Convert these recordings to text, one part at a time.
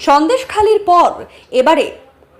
সন্দেশখালির পর এবারে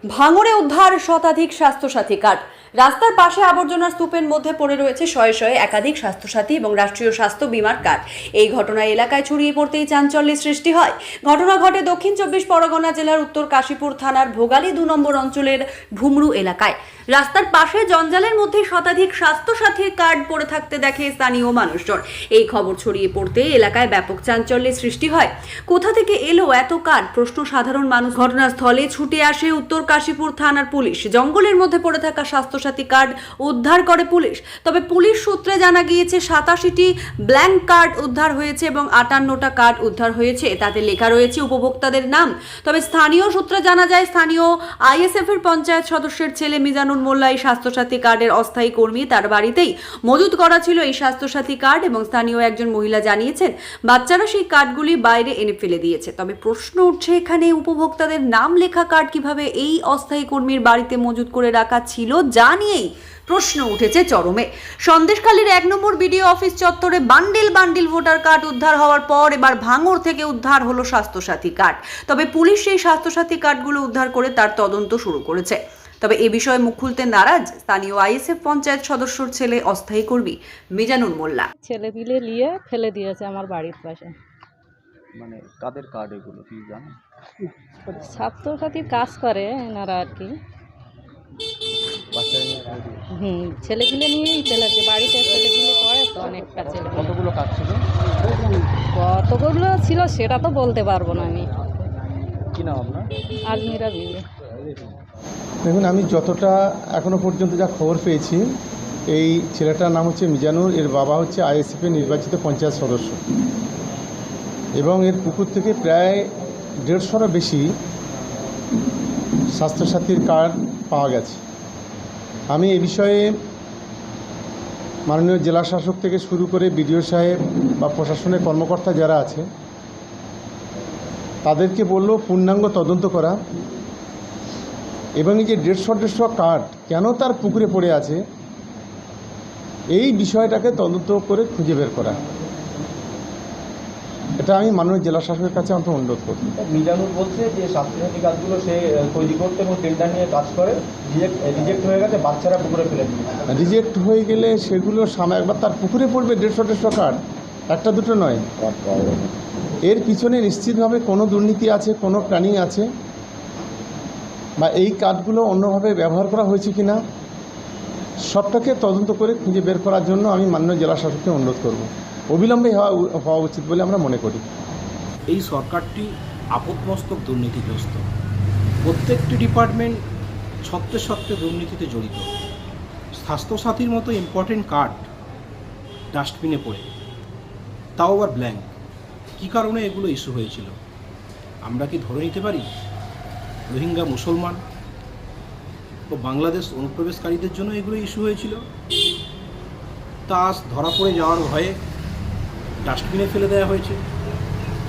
ভাঙড়ে উদ্ধার শতাধিক স্বাস্থ্যসাথী কার্ড। রাস্তার পাশে আবর্জনার স্তূপের মধ্যে পড়ে রয়েছে শয়ে শয়ে একাধিক স্বাস্থ্যসাথী এবং রাষ্ট্রীয় স্বাস্থ্য বিমার কার্ড। এই ঘটনায় এলাকায় ছড়িয়ে পড়তেই চাঞ্চল্যের সৃষ্টি হয়। ঘটনা ঘটে দক্ষিণ চব্বিশ পরগনা জেলার উত্তর কাশীপুর থানার ভোগালী দু নম্বর অঞ্চলের ভুমরু এলাকায়। রাস্তার পাশে জঞ্জালের মধ্যে শতাধিক স্বাস্থ্যসাথীর কার্ড পড়ে থাকতে দেখে স্থানীয় মানুষজন। এই খবর ছড়িয়ে পড়তে এলাকায় ব্যাপক চাঞ্চল্যের সৃষ্টি হয়। কোথা থেকে এলো এত কার্ড? প্রশ্ন সাধারণ মানুষ। ঘটনাস্থলে ছুটে আসে উত্তর কাশীপুর থানার পুলিশ। জঙ্গলের মধ্যে পড়ে থাকা স্বাস্থ্যসাথী কার্ড উদ্ধার করে পুলিশ। তবে পুলিশ সূত্রে জানা গিয়েছে, সাতাশিটি ব্ল্যাঙ্ক কার্ড উদ্ধার হয়েছে এবং আটান্নটা কার্ড উদ্ধার হয়েছে। তাতে লেখা রয়েছে উপভোক্তাদের নাম। তবে স্থানীয় সূত্রে জানা যায়, স্থানীয় আইএসএফ এর পঞ্চায়েত সদস্যের ছেলে মিজানুর মোল্লা এই স্বাস্থ্যসাথী কার্ডের অস্থায়ী কর্মী তার বাড়িতেই মজুত করা ছিল এই স্বাস্থ্যসাথী কার্ড এবং স্থানীয় একজন মহিলা জানিয়েছেন, বাচ্চারা সেই কার্ডগুলি বাইরে এনে ফেলে দিয়েছে। তবে প্রশ্ন উঠছে, এখানে উপভোক্তাদের নাম লেখা কার্ড কীভাবে এই অস্থায়ী কর্মীর বাড়িতে মজুত করে রাখা ছিল, যা নিয়েই প্রশ্ন উঠেছে চরমে। সন্দেশখালীর এক নম্বর বিডিও অফিস চত্বরে বান্ডিল বান্ডিল ভোটার কার্ড উদ্ধার হওয়ার পর এবার ভাঙড় থেকে উদ্ধার হলো স্বাস্থ্যসাথী কার্ড। তবে পুলিশ সেই স্বাস্থ্যসাথী কার্ডগুলো উদ্ধার করে তার তদন্ত শুরু করেছে। তবে এ বিষয়ে মুখ খুলতে নারাজ স্থানীয় আইএসএফ পঞ্চায়েত সদস্যর ছেলে অস্থায়ী কর্মী মিজানুর মোল্লা। ছেলে পিলে নিয়ে ফেলে দিয়েছে আমার বাড়ির পাশে। মানে কাদের কার্ড এগুলো কি জানেন? ছাত্রসাথীর কাজ করে এনারা আর কি। বাচ্চারা নিয়ে ফেলে দিয়েছে। হুম ছেলে পিলে নিয়েই ফেলেছে বাড়িতে ছেলে পিলে করে তো অনেকটা ছেলে কতগুলো কার্ড ছিল? কতগুলো ছিল সেটা তো বলতে পারব না আমি। কি নাম আপনার? আজমিরা বিলে দেখুন আমি যতটা এখনও পর্যন্ত যা খবর পেয়েছি এই ছেলেটার নাম হচ্ছে মিজানুর এর বাবা হচ্ছে আইএসএফের নির্বাচিত পঞ্চায়েত সদস্য। এবং এর পুকুর থেকে প্রায় দেড়শোরও বেশি স্বাস্থ্যসাথীর কার্ড পাওয়া গেছে। আমি এ বিষয়ে মাননীয় জেলা শাসক থেকে শুরু করে বিডিও সাহেব বা প্রশাসনের কর্মকর্তা যারা আছে, তাদেরকে বলল পূর্ণাঙ্গ তদন্ত করা এবং এই যে দেড়শো দেড়শো কার্ড কেন তার পুকুরে পড়ে আছে, এই বিষয়টাকে তদন্ত করে খুঁজে বের করা। এটা আমি মাননীয় জেলা শাসকের কাছে অন্ত অনুরোধ করি। মিজানুর বলছে যে স্বাস্থ্যসাথী কাজগুলো সে তৈরি করতে এবং টেন্ডার নিয়ে কাজ করে রিজেক্ট রিজেক্ট হয়ে গেছে বাচ্চারা পুকুরে ফেলে রিজেক্ট হয়ে গেলে সেগুলো সামনে একবার তার পুকুরে পড়বে দেড়শো দেড়শো কার্ড একটা দুটো নয়। এর পিছনে নিশ্চিতভাবে কোনো দুর্নীতি আছে কোনো প্ল্যানিং আছে বা এই কার্ডগুলো অন্যভাবে ব্যবহার করা হয়েছে কি না সবটাকে তদন্ত করে খুঁজে বের করার জন্য আমি মাননীয় জেলা শাসককে অনুরোধ করব। অবিলম্বে হওয়া হওয়া উচিত বলে আমরা মনে করি। এই সরকারটি আপদমস্তক দুর্নীতিগ্রস্ত। প্রত্যেকটি ডিপার্টমেন্ট সত্ত্বে সত্ত্বে দুর্নীতিতে জড়িত। স্বাস্থ্যসাথীর মতো ইম্পর্টেন্ট কার্ড ডাস্টবিনে পড়ে। তাও আবার ব্ল্যাঙ্ক কী কারণে এগুলো ইস্যু হয়েছিল? আমরা কি ধরে নিতে পারি? রোহিঙ্গা মুসলমান ও বাংলাদেশ অনুপ্রবেশকারীদের জন্য এগুলো ইস্যু হয়েছিল। তা ধরা পড়ে যাওয়ার ভয়ে ডাস্টবিনে ফেলে দেওয়া হয়েছে।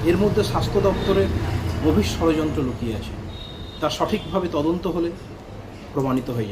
এর মধ্যে স্বাস্থ্য দপ্তরের গভীর ষড়যন্ত্র লুকিয়ে আছে। তা সঠিকভাবে তদন্ত হলে প্রমাণিত হয়ে